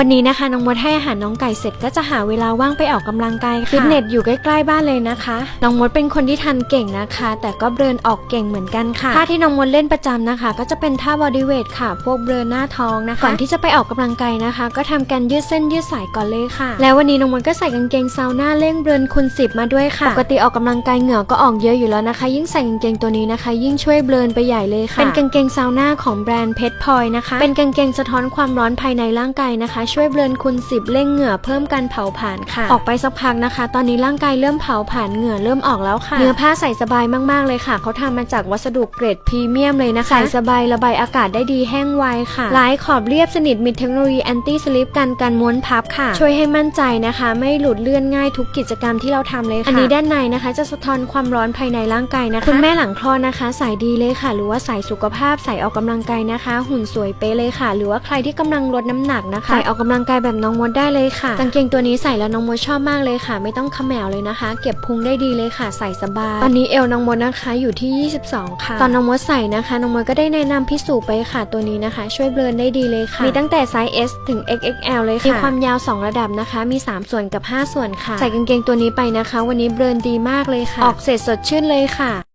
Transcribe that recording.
วันนี้นะคะน้องมดให้อาหารน้องไก่เสร็จก็จะหาเวลาว่างไปออกกำลังกายค่ะฟิตเนสอยู่ใกล้ๆบ้านเลยนะคะน้องมดเป็นคนที่ทันเก่งนะคะ แต่ก็เบิร์นออกเก่งเหมือนกันค่ะท่าที่น้องมดเล่นประจำนะคะ ก็จะเป็นท่าบอดี้เวทค่ะ พวกเบิร์นหน้าท้องนะคะก่อนที่จะไปออกกำลังกายนะคะ ก็ทำการยืดเส้นยืดสายก่อนเลยค่ะ แล้ววันนี้น้องมดก็ใส่กางเกงซาวน่าเร่งเบิร์นคูณสิบมาด้วยค่ะปกติออกกำลังกายเหงื่อก็ออกเยอะอยู่แล้วนะคะ ยิ่งใส่กางเกงตัวนี้นะคะ ยิ่งช่วยเบิร์นไปใหญ่เลยค่ะเป็นกางเกงซาวน่าของแบรนด์เพชรพลอยนะคะ เป็นกางเกงสะท้อนความร้อนภายในร่างกายนะคะช่วยเบิร์นคูณสิบเร่งเหงื่อเพิ่มการเผาผลาญค่ะ ออกไปสักพักนะคะ ตอนนี้ร่างกายเริ่มเผาผลาญเหงื่อเริ่มออกแล้วค่ะ เนื้อผ้าใส่สบายมากๆเลยค่ะ เขาทำมาจากวัสดุเกรดพรีเมียมเลยนะคะ ใส่สบายระบายอากาศได้ดีแห้งไวค่ะ ลายขอบเรียบสนิทมีเทคโนโลยีแอนตี้สลิปกันการม้วนพับค่ะ ช่วยให้มั่นใจนะคะ ไม่หลุดเลื่อนง่ายทุกกิจกรรมที่เราทำเลยค่ะ อันนี้ด้านในนะคะ จะสะท้อนความร้อนภายในร่างกายนะคะ คุณแม่หลังคลอดนะคะ ใส่ดีเลยค่ะ หรือว่าใส่สุขภาพใส่ออกกำลังกายนะคะ หุ่นสวยเป๊ะเลยค่ะ หรือว่าใครที่กำลังลดน้ำหนักนะคะใส่ออกกำลังกายแบบน้องมดได้เลยค่ะกางเกงตัวนี้ใส่แล้วน้องมดชอบมากเลยค่ะ ไม่ต้องขมแมวเลยนะคะ เก็บพุงได้ดีเลยค่ะ ใส่สบาย ตอนนี้เอวน้องมดนะคะอยู่ที่ 22 ค่ะ ตอนน้องมดใส่นะคะ น้องมดก็ได้แนะนำพี่สุไปค่ะ ตัวนี้นะคะ ช่วยเบลนได้ดีเลยค่ะ มีตั้งแต่ไซส์ S ถึง XXL เลยค่ะมีความยาว 2 ระดับนะคะ มี 3 ส่วนกับ 5 ส่วนค่ะ ใส่กางเกงตัวนี้ไปนะคะ วันนี้เบลนดีมากเลยค่ะ ออกเสร็จสดชื่นเลยค่ะ